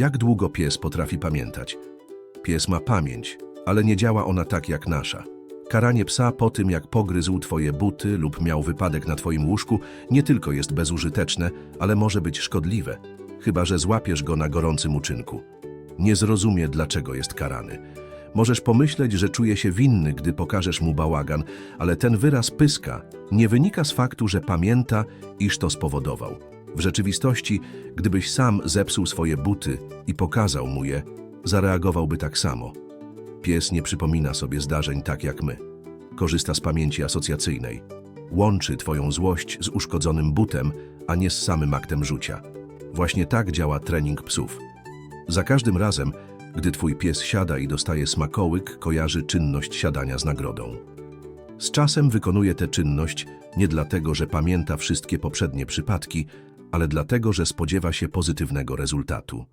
Jak długo pies potrafi pamiętać? Pies ma pamięć, ale nie działa ona tak jak nasza. Karanie psa po tym, jak pogryzł twoje buty lub miał wypadek na twoim łóżku, nie tylko jest bezużyteczne, ale może być szkodliwe, chyba że złapiesz go na gorącym uczynku. Nie zrozumie, dlaczego jest karany. Możesz pomyśleć, że czuje się winny, gdy pokażesz mu bałagan, ale ten wyraz pyska nie wynika z faktu, że pamięta, iż to spowodował. W rzeczywistości, gdybyś sam zepsuł swoje buty i pokazał mu je, zareagowałby tak samo. Pies nie przypomina sobie zdarzeń tak jak my. Korzysta z pamięci asocjacyjnej. Łączy twoją złość z uszkodzonym butem, a nie z samym aktem rzucia. Właśnie tak działa trening psów. Za każdym razem, gdy twój pies siada i dostaje smakołyk, kojarzy czynność siadania z nagrodą. Z czasem wykonuje tę czynność nie dlatego, że pamięta wszystkie poprzednie przypadki, ale dlatego, że spodziewa się pozytywnego rezultatu.